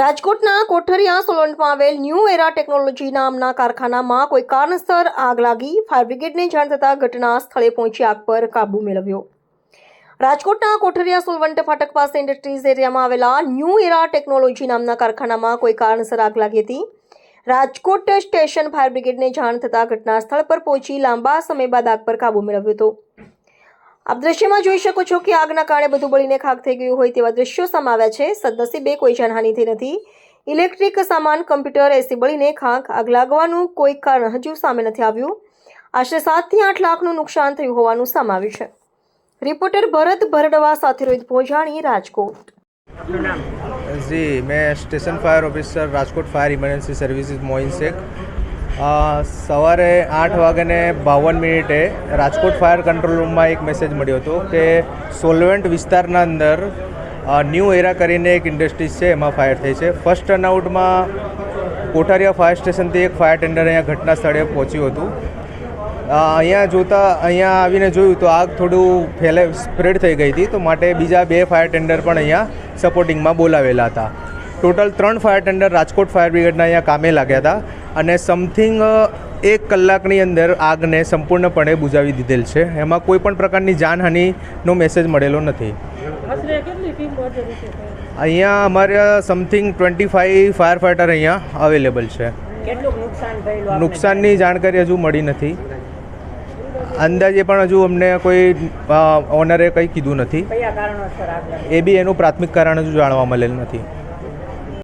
રાજકોટના કોઠરિયા સોલંટમાં આવેલ ન્યૂ એરા ટેકનોલોજી નામના કારખાનામાં કોઈ કારણસર આગ લાગી. ફાયર બ્રિગેડને જાણ થતાં ઘટના સ્થળે પહોંચી આગ પર કાબૂ મેળવ્યો. રાજકોટના કોઠરિયા સોલવંટ ફાટક પાસે ઇન્ડસ્ટ્રીઝ એરિયામાં આવેલા ન્યૂ એરા ટેકનોલોજી નામના કારખાનામાં કોઈ કારણસર આગ લાગી હતી. રાજકોટ સ્ટેશન ફાયર બ્રિગેડને જાણ થતાં ઘટના સ્થળ પર પહોંચી લાંબા સમય બાદ આગ પર કાબૂ મેળવ્યો હતો. આપ દ્રશ્યમાં જોઈ શકો છો કે આગના કારણે બધું બળીને ખાખ થઈ ગયું હોય તેવા દ્રશ્યો સમાવ્યા છે. સદનસીબે કોઈ જાનહાની થઈ નથી. ઇલેક્ટ્રિક સામાન, કમ્પ્યુટર, એસી બળીને ખાંખ આગ લાગવાનું કોઈ કારણ હજુ સામે નથી આવ્યું. આશરે સાતથી આઠ લાખનું નુકસાન થયું હોવાનું સમાવ્યું છે. રિપોર્ટર ભરત ભરડવા સાથે રોહિત ભોજાણી, રાજકોટ. જી, મેં station fire officer Rajkot fire emergency services Moin Sheikh સવારે આઠ વાગ્યાને બાવન મિનિટે રાજકોટ ફાયર કંટ્રોલ રૂમમાં એક મેસેજ મળ્યો હતો કે સોલવેન્ટ વિસ્તારના અંદર ન્યૂ એરા કરીને એક ઇન્ડસ્ટ્રીઝ છે, એમાં ફાયર થઈ છે. ફર્સ્ટ ટર્નઆઉટમાં કોઠારિયા ફાયર સ્ટેશનથી એક ફાયર ટેન્ડર અહીંયા ઘટના સ્થળે પહોંચ્યું હતું. અહીંયા જોતા, અહીંયા આવીને જોયું તો આગ થોડું ફેલે સ્પ્રેડ થઈ ગઈ હતી, તો માટે બીજા બે ફાયર ટેન્ડર પણ અહીંયા સપોર્ટિંગમાં બોલાવેલા હતા. ટોટલ ત્રણ ફાયર ટેન્ડર રાજકોટ ફાયર બ્રિગેડના અહીંયા કામે લાગ્યા હતા. અને સમથિંગ એક કલાકની અંદર આગને સંપૂર્ણપણે બુઝાવી દીધેલ છે. એમાં કોઈ પણ પ્રકારની જાનહાનિનો મેસેજ મળેલો નથી. અહીંયા અમારે something twenty five fire fighter અહીંયા અવેલેબલ છે. નુકસાનની જાણકારી હજુ મળી નથી. અંદાજે પણ હજુ અમને કોઈ ઓનરે કંઈ કીધું નથી. એ બી એનું પ્રાથમિક કારણ હજુ જાણવા મળેલ નથી.